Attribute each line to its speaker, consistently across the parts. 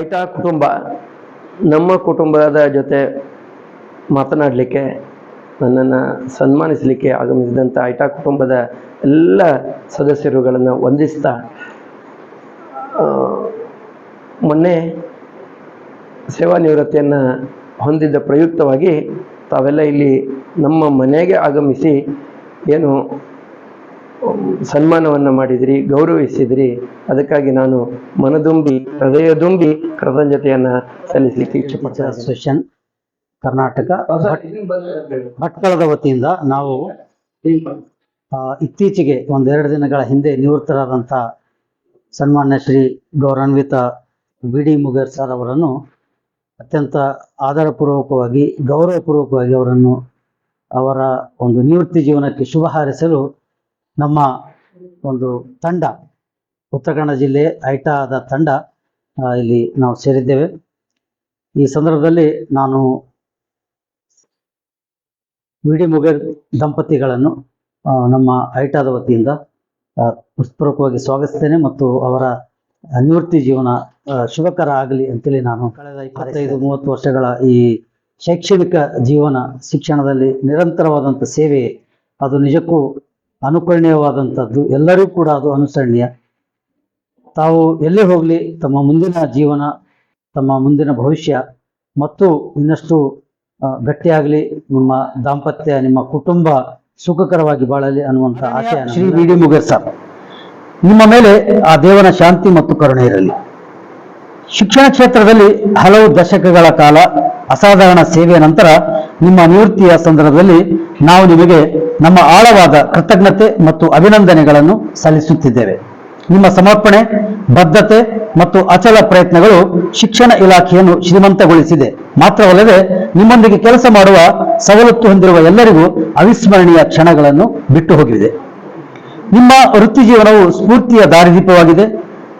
Speaker 1: ಐಟಾ ಕುಟುಂಬ, ನಮ್ಮ ಕುಟುಂಬದ ಜೊತೆ ಮಾತನಾಡಲಿಕ್ಕೆ, ನನ್ನನ್ನು ಸನ್ಮಾನಿಸಲಿಕ್ಕೆ ಆಗಮಿಸಿದಂಥ ಐಟಾ ಕುಟುಂಬದ ಎಲ್ಲ ಸದಸ್ಯರುಗಳನ್ನು ವಂದಿಸ್ತಾ ಮೊನ್ನೆ ಸೇವಾ ನಿವೃತ್ತಿಯನ್ನು ಹೊಂದಿದ್ದ ಪ್ರಯುಕ್ತವಾಗಿ ತಾವೆಲ್ಲ ಇಲ್ಲಿ ನಮ್ಮ ಮನೆಗೆ ಆಗಮಿಸಿ ಏನು ಸನ್ಮಾನವನ್ನು ಮಾಡಿದಿರಿ ಗೌರವಿಸಿದಿರಿ ಅದಕ್ಕಾಗಿ ನಾನು ಮನದುಂಬಿ ಹೃದಯದುಂಬಿ ಕೃತಜ್ಞತೆಯನ್ನು ಸಲ್ಲಿಸಲಿಕ್ಕೆ ಇಷ್ಟಪಡ್ತೇನೆ
Speaker 2: ಅಸೋಸಿಯೇಷನ್ ಕರ್ನಾಟಕ ಭಟ್ಕಳದ ವತಿಯಿಂದ ನಾವು ಇತ್ತೀಚೆಗೆ ಒಂದೆರಡು ದಿನಗಳ ಹಿಂದೆ ನಿವೃತ್ತರಾದಂಥ ಸನ್ಮಾನ್ಯ ಶ್ರೀ ಗೌರವಾನ್ವಿತ ವಿ ಡಿ ಮುಗೇರ್ ಸರ್ ಅವರನ್ನು ಅತ್ಯಂತ ಆಧಾರಪೂರ್ವಕವಾಗಿ ಗೌರವಪೂರ್ವಕವಾಗಿ ಅವರನ್ನು ಅವರ ಒಂದು ನಿವೃತ್ತಿ ಜೀವನಕ್ಕೆ ಶುಭ ಹಾರೈಸಲು ನಮ್ಮ ಒಂದು ತಂಡ, ಉತ್ತರ ಕನ್ನಡ ಜಿಲ್ಲೆ ಐಟಾದ ತಂಡ ಇಲ್ಲಿ ನಾವು ಸೇರಿದ್ದೇವೆ. ಈ ಸಂದರ್ಭದಲ್ಲಿ ನಾನು ವಿ ಡಿ ದಂಪತಿಗಳನ್ನು ನಮ್ಮ ಐಟಾದ ವತಿಯಿಂದ ಹೃತ್ಪೂರ್ವಕವಾಗಿ ಸ್ವಾಗತಿಸ್ತೇನೆ ಮತ್ತು ಅವರ ನಿವೃತ್ತಿ ಜೀವನ ಶುಭಕರ ಆಗಲಿ ಅಂತೇಳಿ ನಾನು ಕಳೆದ ಇಪ್ಪತ್ತೈದು, ಮೂವತ್ತು ವರ್ಷಗಳ ಈ ಶೈಕ್ಷಣಿಕ ಜೀವನ, ಶಿಕ್ಷಣದಲ್ಲಿ ನಿರಂತರವಾದಂಥ ಸೇವೆ ಅದು ನಿಜಕ್ಕೂ ಅನುಕರಣೀಯವಾದಂಥದ್ದು. ಎಲ್ಲರಿಗೂ ಕೂಡ ಅದು ಅನುಸರಣೀಯ. ತಾವು ಎಲ್ಲೇ ಹೋಗಲಿ ತಮ್ಮ ಮುಂದಿನ ಜೀವನ ತಮ್ಮ ಮುಂದಿನ ಭವಿಷ್ಯ ಮತ್ತು ಇನ್ನಷ್ಟು ಗಟ್ಟಿಯಾಗಲಿ ನಿಮ್ಮ ದಾಂಪತ್ಯ ನಿಮ್ಮ ಕುಟುಂಬ ಸುಖಕರವಾಗಿ ಬಾಳಲಿ ಅನ್ನುವಂಥ ಆಶಯ Shri V D Muger sir ನಿಮ್ಮ ಮೇಲೆ ಆ ದೇವನ ಶಾಂತಿ ಮತ್ತು ಕರುಣೆ ಇರಲಿ. ಶಿಕ್ಷಣ ಕ್ಷೇತ್ರದಲ್ಲಿ ಹಲವು ದಶಕಗಳ ಕಾಲ ಅಸಾಧಾರಣ ಸೇವೆಯ ನಂತರ ನಿಮ್ಮ ನಿವೃತ್ತಿಯ ಸಂದರ್ಭದಲ್ಲಿ ನಾವು ನಿಮಗೆ ನಮ್ಮ ಆಳವಾದ ಕೃತಜ್ಞತೆ ಮತ್ತು ಅಭಿನಂದನೆಗಳನ್ನು ಸಲ್ಲಿಸುತ್ತಿದ್ದೇವೆ. ನಿಮ್ಮ ಸಮರ್ಪಣೆ, ಬದ್ಧತೆ ಮತ್ತು ಅಚಲ ಪ್ರಯತ್ನಗಳು ಶಿಕ್ಷಣ ಇಲಾಖೆಯನ್ನು ಶ್ರೀಮಂತಗೊಳಿಸಿದೆ. ಮಾತ್ರವಲ್ಲದೆ ನಿಮ್ಮೊಂದಿಗೆ ಕೆಲಸ ಮಾಡುವ, ಸವಲತ್ತು ಹೊಂದಿರುವ ಎಲ್ಲರಿಗೂ ಅವಿಸ್ಮರಣೀಯ ಕ್ಷಣಗಳನ್ನು ಬಿಟ್ಟು ಹೋಗಿದೆ. ನಿಮ್ಮ ವೃತ್ತಿ ಜೀವನವು ಸ್ಫೂರ್ತಿಯ ದಾರಿದೀಪವಾಗಿದೆ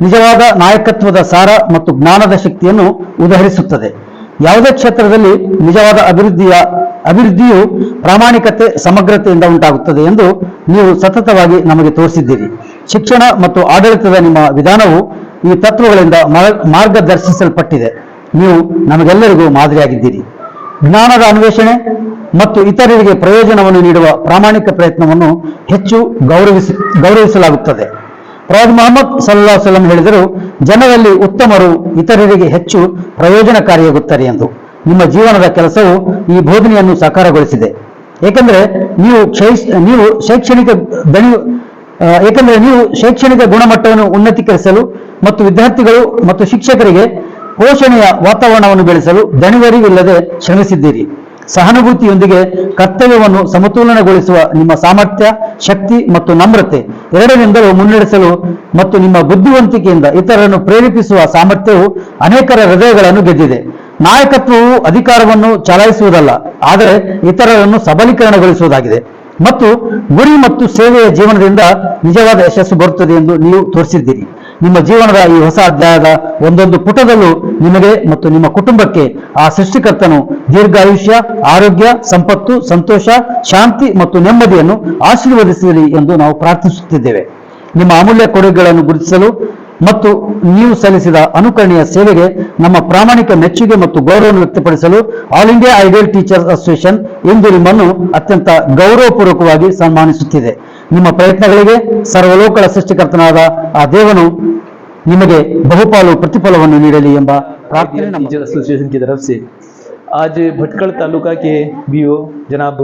Speaker 2: ನಿಜವಾದ ನಾಯಕತ್ವದ ಸಾರ ಮತ್ತು ಜ್ಞಾನದ ಶಕ್ತಿಯನ್ನು ಉದಹರಿಸುತ್ತದೆ. ಯಾವುದೇ ಕ್ಷೇತ್ರದಲ್ಲಿ ನಿಜವಾದ ಅಭಿವೃದ್ಧಿಯ ಅಭಿವೃದ್ಧಿಯು ಪ್ರಾಮಾಣಿಕತೆ, ಸಮಗ್ರತೆಯಿಂದ ಉಂಟಾಗುತ್ತದೆ ಎಂದು ನೀವು ಸತತವಾಗಿ ನಮಗೆ ತೋರಿಸಿದ್ದೀರಿ. ಶಿಕ್ಷಣ ಮತ್ತು ಆಡಳಿತದ ನಿಮ್ಮ ವಿಧಾನವು ಈ ತತ್ವಗಳಿಂದ ಮಾರ್- ಮಾರ್ಗದರ್ಶಿಸಲ್ಪಟ್ಟಿದೆ. ನೀವು ನಮಗೆಲ್ಲರಿಗೂ ಮಾದರಿಯಾಗಿದ್ದೀರಿ. ಜ್ಞಾನದ ಅನ್ವೇಷಣೆ ಮತ್ತು ಇತರರಿಗೆ ಪ್ರಯೋಜನವನ್ನು ನೀಡುವ ಪ್ರಾಮಾಣಿಕ ಪ್ರಯತ್ನವನ್ನು ಹೆಚ್ಚು ಗೌರವಿಸಿ, ಗೌರವಿಸಲಾಗುತ್ತದೆ. ಪ್ರವಾದಿ ಮೊಹಮ್ಮದ್ ಸಲ್ಲಾ ಸಲಂ ಹೇಳಿದರು, ಜನರಲ್ಲಿ ಉತ್ತಮರು ಇತರರಿಗೆ ಹೆಚ್ಚು ಪ್ರಯೋಜನಕಾರಿಯಾಗುತ್ತಾರೆ ಎಂದು. ನಿಮ್ಮ ಜೀವನದ ಕೆಲಸವು ಈ ಬೋಧನೆಯನ್ನು ಸಾಕಾರಗೊಳಿಸಿದೆ. ಏಕೆಂದರೆ ನೀವು ನೀವು ಶೈಕ್ಷಣಿಕ ಬೆಳೆಯು ಏಕೆಂದರೆ ನೀವು ಶೈಕ್ಷಣಿಕ ಗುಣಮಟ್ಟವನ್ನು ಉನ್ನತೀಕರಿಸಲು ಮತ್ತು ವಿದ್ಯಾರ್ಥಿಗಳು ಮತ್ತು ಶಿಕ್ಷಕರಿಗೆ ಪೋಷಣೆಯ ವಾತಾವರಣವನ್ನು ಬೆಳೆಸಲು ದಣಿವರಿವಿಲ್ಲದೆ ಶ್ರಮಿಸಿದ್ದೀರಿ. ಸಹಾನುಭೂತಿಯೊಂದಿಗೆ ಕರ್ತವ್ಯವನ್ನು ಸಮತೋಲನಗೊಳಿಸುವ ನಿಮ್ಮ ಸಾಮರ್ಥ್ಯ, ಶಕ್ತಿ ಮತ್ತು ನಮ್ರತೆ ಎರಡರಿಂದಲೂ ಮುನ್ನಡೆಸಲು ಮತ್ತು ನಿಮ್ಮ ಬುದ್ಧಿವಂತಿಕೆಯಿಂದ ಇತರರನ್ನು ಪ್ರೇರೇಪಿಸುವ ಸಾಮರ್ಥ್ಯವು ಅನೇಕರ ಹೃದಯಗಳನ್ನು ಗೆದ್ದಿದೆ. ನಾಯಕತ್ವವು ಅಧಿಕಾರವನ್ನು ಚಲಾಯಿಸುವುದಲ್ಲ, ಆದರೆ ಇತರರನ್ನು ಸಬಲೀಕರಣಗೊಳಿಸುವುದಾಗಿದೆ. ಮತ್ತು ಗುರಿ ಮತ್ತು ಸೇವೆಯ ಜೀವನದಿಂದ ನಿಜವಾದ ಯಶಸ್ಸು ಬರುತ್ತದೆ ಎಂದು ನೀವು ತೋರಿಸಿದ್ದೀರಿ. ನಿಮ್ಮ ಜೀವನದ ಈ ಹೊಸ ಅಧ್ಯಾಯದ ಒಂದೊಂದು ಪುಟದಲ್ಲೂ ನಿಮಗೆ ಮತ್ತು ನಿಮ್ಮ ಕುಟುಂಬಕ್ಕೆ ಆ ಸೃಷ್ಟಿಕರ್ತನು ದೀರ್ಘಾಯುಷ್ಯ ಆರೋಗ್ಯ, ಸಂಪತ್ತು, ಸಂತೋಷ, ಶಾಂತಿ ಮತ್ತು ನೆಮ್ಮದಿಯನ್ನು ಆಶೀರ್ವದಿಸಲಿ ಎಂದು ನಾವು ಪ್ರಾರ್ಥಿಸುತ್ತಿದ್ದೇವೆ. ನಿಮ್ಮ ಅಮೂಲ್ಯ ಕೊಡುಗೆಗಳನ್ನು ಗುರುತಿಸಲು ಮತ್ತು ನೀವು ಸಲ್ಲಿಸಿದ ಅನುಕರಣೀಯ ಸೇವೆಗೆ ನಮ್ಮ ಪ್ರಾಮಾಣಿಕ ಮೆಚ್ಚುಗೆ ಮತ್ತು ಗೌರವವನ್ನು ವ್ಯಕ್ತಪಡಿಸಲು all India ideal teachers association ಇಂದು ನಿಮ್ಮನ್ನು ಅತ್ಯಂತ ಗೌರವಪೂರ್ವಕವಾಗಿ ಸನ್ಮಾನಿಸುತ್ತಿದೆ. ನಿಮ್ಮ ಪ್ರಯತ್ನಗಳಿಗೆ ಸರ್ವಲೋಕಗಳ ಸೃಷ್ಟಿಕರ್ತನಾದ ಆ ದೇವನು ನಿಮಗೆ ಬಹುಪಾಲು ಪ್ರತಿಫಲವನ್ನು ನೀಡಲಿ ಎಂಬ ಪ್ರಾರ್ಥನೆ
Speaker 3: इंडियन
Speaker 2: ನಮ್ಮ
Speaker 3: टीचर एसोसिएशन की तरफ से आज भटकल तालुका के बीओ जनाब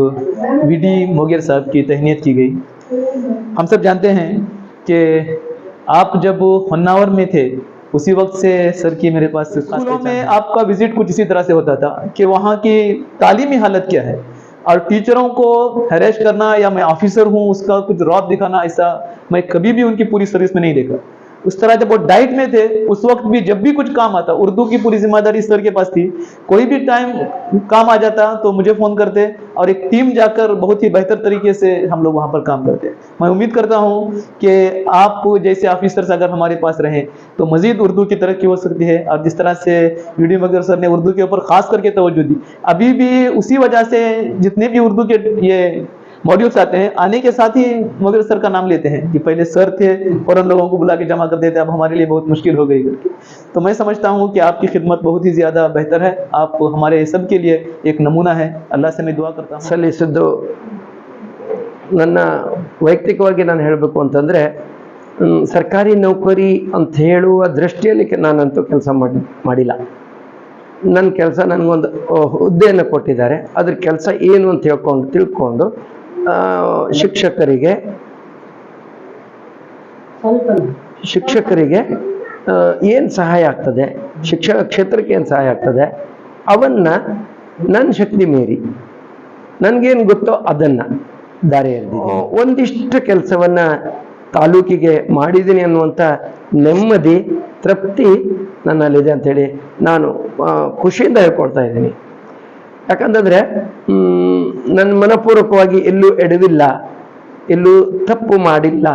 Speaker 3: वी डी मोगेर साहब की तहनीत की गई हम सब जानते हैं कि आप जब होन्नावर में थे उसी वक्त से सर की मेरे पास स्कूलों में आपका विजिट कुछ इसी तरह से होता था कि वहाँ की तालीमी हालत क्या है और टीचरों को हैरेस करना या मैं ऑफिसर हूँ, उसका कुछ रॉब दिखाना, ऐसा मैं कभी भी उनकी पूरी सर्विस में नहीं देखा। उस तरह जब वो डाइट में थे, उस वक्त भी जब भी कुछ काम आता, उर्दू की पूरी ज़िम्मेदारी सर के पास थी, कोई भी टाइम काम आ जाता तो मुझे फ़ोन करते और एक टीम जाकर बहुत ही बेहतर तरीके से हम लोग वहाँ पर काम करते। मैं उम्मीद करता हूँ कि आप जैसे ऑफिसर्स अगर हमारे पास रहें तो मजीद उर्दू की तरक्की हो सकती है और जिस तरह से वीडियो मगर सर ने उर्दू के ऊपर खास करके तोज्जो दी, अभी भी उसी वजह से जितने भी उर्दू के ये मॉड्यूल्स आते हैं आने के साथ ही मोगर सर का नाम लेते हैं कि पहले सर थे और उन लोगों को बुला के जमा कर देते अब हमारे लिए बहुत मुश्किल हो गई करके तो मैं समझता हूँ कि आपकी खिदमत बहुत ही ज़्यादा बेहतर है आप हमारे सब के लिए एक नमूना है अल्लाह से मैं दुआ करता हूँ
Speaker 1: ಸಲ್ಲಿಸಿದ್ದು ನನ್ನ ವೈಯಕ್ತಿಕವಾಗಿ ನಾನು ಹೇಳಬೇಕು ಅಂತಂದರೆ ಸರ್ಕಾರಿ ನೌಕರಿ ಅಂತ ಹೇಳುವ ದೃಷ್ಟಿಯಲ್ಲಿ ಕೆ- ನಾನಂತೂ ಕೆಲಸ ಮಾಡಿ ಮಾಡಿಲ್ಲ ನನ್ನ ಕೆಲಸ ನನಗೊಂದು ಅಹ್, ಹುದ್ದೆಯನ್ನು ಕೊಟ್ಟಿದ್ದಾರೆ ಅದ್ರ ಕೆಲಸ ಏನು ಅಂತ ಹೇಳ್ಕೊಂಡು ತಿಳ್ಕೊಂಡು ಆ, ಶಿಕ್ಷಕರಿಗೆ ಶಿಕ್ಷಕರಿಗೆ ಏನು ಸಹಾಯ ಆಗ್ತದೆ? ಶಿಕ್ಷಣ ಕ್ಷೇತ್ರಕ್ಕೆ ಏನು ಸಹಾಯ ಆಗ್ತದೆ? ಅವನ್ನ ನನ್ನ ಶಕ್ತಿ ಮೀರಿ. ನನಗೇನು ಗೊತ್ತೋ ಅದನ್ನ ದಾರಿ ಎರೆದಿದ್ದೀನಿ ಒಂದಿಷ್ಟು ಕೆಲಸವನ್ನ ತಾಲೂಕಿಗೆ ಮಾಡಿದ್ದೀನಿ ಅನ್ನುವಂಥ ನೆಮ್ಮದಿ ತೃಪ್ತಿ ನನ್ನಲ್ಲಿದೆ ಅಂತೇಳಿ ನಾನು ಖುಷಿಯಿಂದ ಹೇಳ್ಕೊಳ್ತಾ ಇದ್ದೀನಿ. ಯಾಕಂತಂದ್ರೆ ನನ್ನ ಮನಪೂರ್ವಕವಾಗಿ ಎಲ್ಲೂ ಎಡವಿಲ್ಲ ಎಲ್ಲೂ ತಪ್ಪು ಮಾಡಿಲ್ಲ.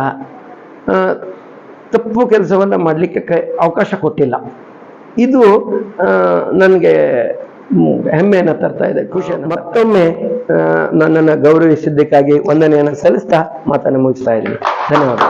Speaker 1: ತಪ್ಪು ಕೆಲಸವನ್ನು ಮಾಡಲಿಕ್ಕೆ ಅವಕಾಶ ಕೊಟ್ಟಿಲ್ಲ. ಇದು ನನಗೆ ಹೆಮ್ಮೆಯನ್ನು ತರ್ತಾ ಇದೆ, ಖುಷಿಯನ್ನು ಮತ್ತೊಮ್ಮೆ ನನ್ನನ್ನು ಗೌರವಿಸಿದ್ದಕ್ಕಾಗಿ ವಂದನೆಯನ್ನು ಸಲ್ಲಿಸ್ತಾ ಮಾತನ್ನು ಮುಗಿಸ್ತಾ ಇದ್ದೀನಿ. ಧನ್ಯವಾದ